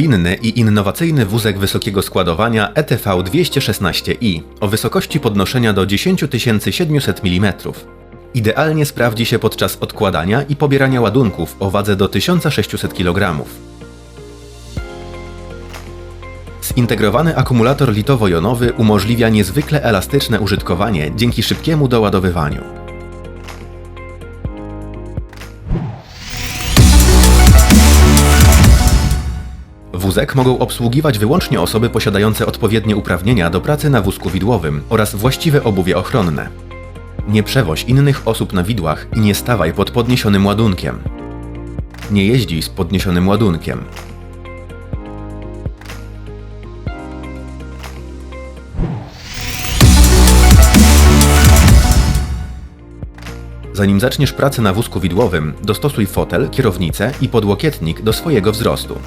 zwinny i innowacyjny wózek wysokiego składowania ETV 216i o wysokości podnoszenia do 10 700 mm. Idealnie sprawdzi się podczas odkładania i pobierania ładunków o wadze do 1600 kg. Zintegrowany akumulator litowo-jonowy umożliwia niezwykle elastyczne użytkowanie dzięki szybkiemu doładowywaniu. Wózek mogą obsługiwać wyłącznie osoby posiadające odpowiednie uprawnienia do pracy na wózku widłowym oraz właściwe obuwie ochronne. Nie przewoź innych osób na widłach i nie stawaj pod podniesionym ładunkiem. Nie jeździ z podniesionym ładunkiem. Zanim zaczniesz pracę na wózku widłowym, dostosuj fotel, kierownicę i podłokietnik do swojego wzrostu.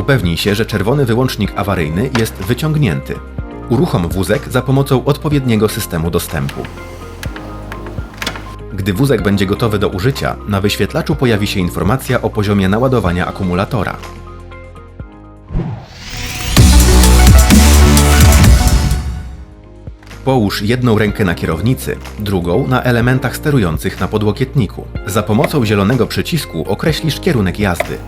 Upewnij się, że czerwony wyłącznik awaryjny jest wyciągnięty. Uruchom wózek za pomocą odpowiedniego systemu dostępu. Gdy wózek będzie gotowy do użycia, na wyświetlaczu pojawi się informacja o poziomie naładowania akumulatora. Połóż jedną rękę na kierownicy, drugą na elementach sterujących na podłokietniku. Za pomocą zielonego przycisku określisz kierunek jazdy.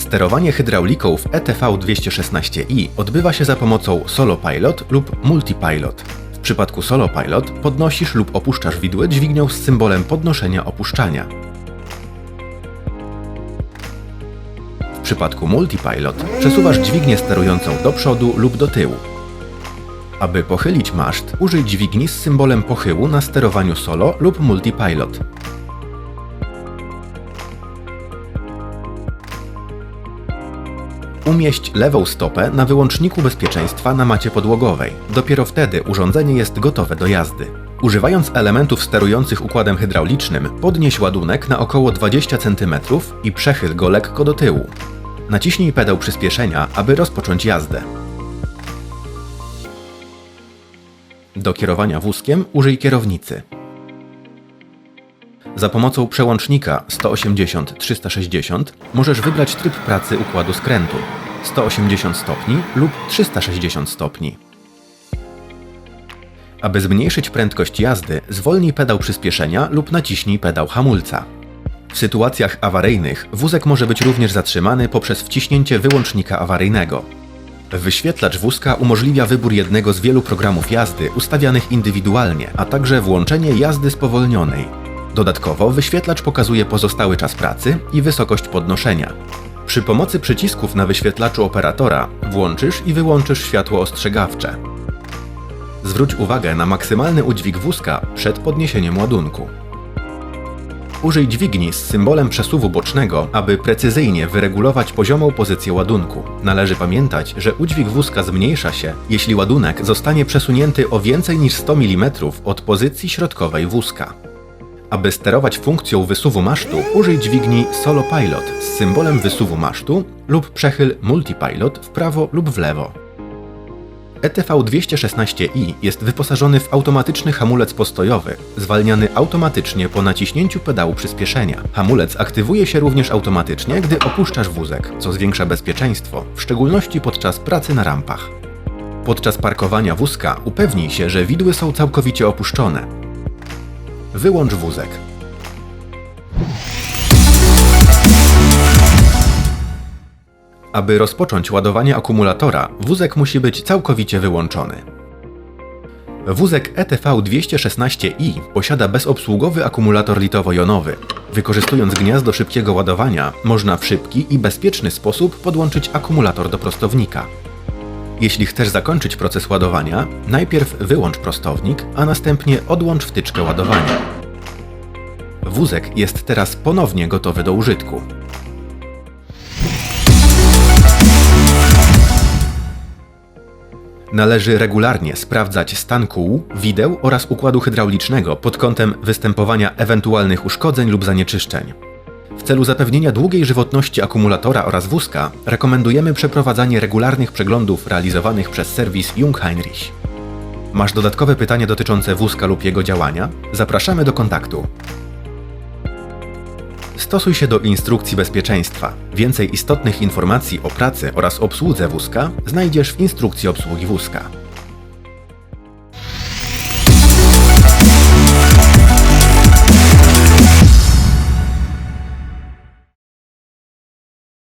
Sterowanie hydrauliką w ETV 216i odbywa się za pomocą Solo Pilot lub Multipilot. W przypadku Solo Pilot podnosisz lub opuszczasz widły dźwignią z symbolem podnoszenia-opuszczania. W przypadku Multipilot przesuwasz dźwignię sterującą do przodu lub do tyłu. Aby pochylić maszt, użyj dźwigni z symbolem pochyłu na sterowaniu Solo lub Multipilot. Umieść lewą stopę na wyłączniku bezpieczeństwa na macie podłogowej. Dopiero wtedy urządzenie jest gotowe do jazdy. Używając elementów sterujących układem hydraulicznym, podnieś ładunek na około 20 cm i przechyl go lekko do tyłu. Naciśnij pedał przyspieszenia, aby rozpocząć jazdę. Do kierowania wózkiem użyj kierownicy. Za pomocą przełącznika 180-360 możesz wybrać tryb pracy układu skrętu 180 stopni lub 360 stopni. Aby zmniejszyć prędkość jazdy, zwolnij pedał przyspieszenia lub naciśnij pedał hamulca. W sytuacjach awaryjnych wózek może być również zatrzymany poprzez wciśnięcie wyłącznika awaryjnego. Wyświetlacz wózka umożliwia wybór jednego z wielu programów jazdy ustawianych indywidualnie, a także włączenie jazdy spowolnionej. Dodatkowo wyświetlacz pokazuje pozostały czas pracy i wysokość podnoszenia. Przy pomocy przycisków na wyświetlaczu operatora włączysz i wyłączysz światło ostrzegawcze. Zwróć uwagę na maksymalny udźwig wózka przed podniesieniem ładunku. Użyj dźwigni z symbolem przesuwu bocznego, aby precyzyjnie wyregulować poziomą pozycję ładunku. Należy pamiętać, że udźwig wózka zmniejsza się, jeśli ładunek zostanie przesunięty o więcej niż 100 mm od pozycji środkowej wózka. Aby sterować funkcją wysuwu masztu, użyj dźwigni Solo Pilot z symbolem wysuwu masztu lub przechyl Multipilot w prawo lub w lewo. E ETV 216i jest wyposażony w automatyczny hamulec postojowy, zwalniany automatycznie po naciśnięciu pedału przyspieszenia. Hamulec aktywuje się również automatycznie, gdy opuszczasz wózek, co zwiększa bezpieczeństwo, w szczególności podczas pracy na rampach. Podczas parkowania wózka upewnij się, że widły są całkowicie opuszczone. Wyłącz wózek. Aby rozpocząć ładowanie akumulatora, wózek musi być całkowicie wyłączony. Wózek E ETV 216i posiada bezobsługowy akumulator litowo-jonowy. Wykorzystując gniazdo szybkiego ładowania, można w szybki i bezpieczny sposób podłączyć akumulator do prostownika. Jeśli chcesz zakończyć proces ładowania, najpierw wyłącz prostownik, a następnie odłącz wtyczkę ładowania. Wózek jest teraz ponownie gotowy do użytku. Należy regularnie sprawdzać stan kół, wideł oraz układu hydraulicznego pod kątem występowania ewentualnych uszkodzeń lub zanieczyszczeń. Celu zapewnienia długiej żywotności akumulatora oraz wózka rekomendujemy przeprowadzanie regularnych przeglądów realizowanych przez serwis Jungheinrich. Masz dodatkowe pytania dotyczące wózka lub jego działania? Zapraszamy do kontaktu. Stosuj się do instrukcji bezpieczeństwa. Więcej istotnych informacji o pracy oraz obsłudze wózka znajdziesz w instrukcji obsługi wózka.